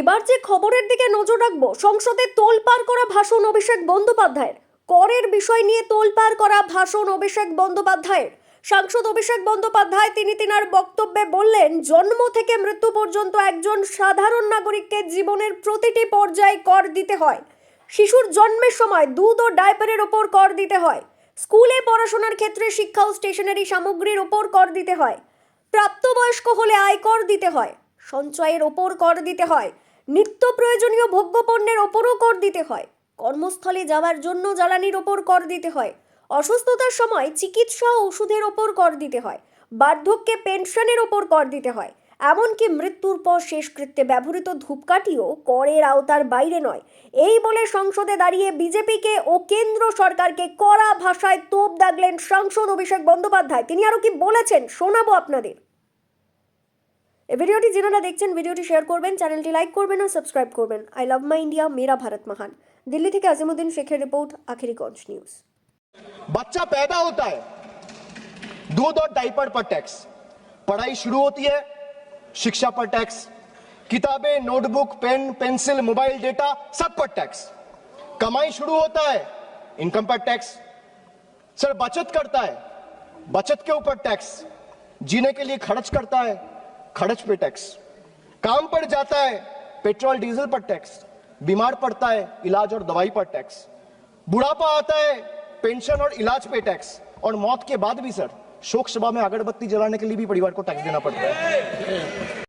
এবার যে খবরের দিকে নজর রাখব, সংসদে তোলপাড় করা ভাষণ অভিষেক বন্দ্যোপাধ্যায়ের। করের বিষয় নিয়ে তোলপাড় করা ভাষণ অভিষেক বন্দ্যোপাধ্যায়ের। সাংসদ অভিষেক বন্দ্যোপাধ্যায় তিনি তিনার বক্তব্যে বললেন, জন্ম থেকে মৃত্যু পর্যন্ত একজন সাধারণ নাগরিককে জীবনের প্রতিটি পর্যায়ে কর দিতে হয়। শিশুর জন্মের সময় দুধ ও ডায়পারের ওপর কর দিতে হয়। স্কুলে পড়াশোনার ক্ষেত্রে শিক্ষা ও স্টেশনারি সামগ্রীর ওপর কর দিতে হয়। প্রাপ্তবয়স্ক হলে আয়কর দিতে হয়। সঞ্চয়ের ওপর কর দিতে হয়। নিত্য প্রয়োজনীয় ভোগ্যপণ্যের ওপরও কর দিতে হয়। কর্মস্থলে যাওয়ার জন্য জ্বালানির ওপর কর দিতে হয়। অসুস্থতার সময় চিকিৎসা ওষুধের ওপর কর দিতে হয়। বার্ধক্যে পেনশনের ওপর কর দিতে হয়। এমনকি মৃত্যুর পর শেষকৃত্যে ব্যবহৃত ধূপকাঠিও করের আওতার বাইরে নয়। এই বলে সংসদে দাঁড়িয়ে বিজেপিকে ও কেন্দ্র সরকারকে কড়া ভাষায় তোপ দাগলেন সাংসদ অভিষেক বন্দ্যোপাধ্যায়। তিনি আরও কি বলেছেন শোনাবো আপনাদের। এই ভিডিওটি যারা দেখছেন ভিডিওটি শেয়ার করবেন চ্যানেলটি লাইক করবেন ও সাবস্ক্রাইব করবেন আই লাভ মাই ইন্ডিয়া মেরা ভারত মহান দিল্লি থেকে আজিমুদ্দিন শেখের রিপোর্ট আখেরিগঞ্জ নিউজ बच्चा पैदा होता है दूध और डाइपर पर टैक्स पढ़ाई शुरू होती है शिक्षा पर टैक्स किताबें notebook pen pencil mobile data सब पर टैक्स कमाई शुरू होता है इनकम पर टैक्स सर बचत करता है बचत के ऊपर टैक्स जीने के लिए खर्च करता है खर्च पे टैक्स। काम पर जाता है, पेट्रोल, डीजल पर टैक्स। बीमार पड़ता है, इलाज और दवाई पर टैक्स। बुढ़ापा आता है, पेंशन और इलाज पे टैक्स। और मौत के बाद भी, सर, शोक सभा में अगरबत्ती जलाने के लिए भी परिवार को टैक्स देना पड़ता है।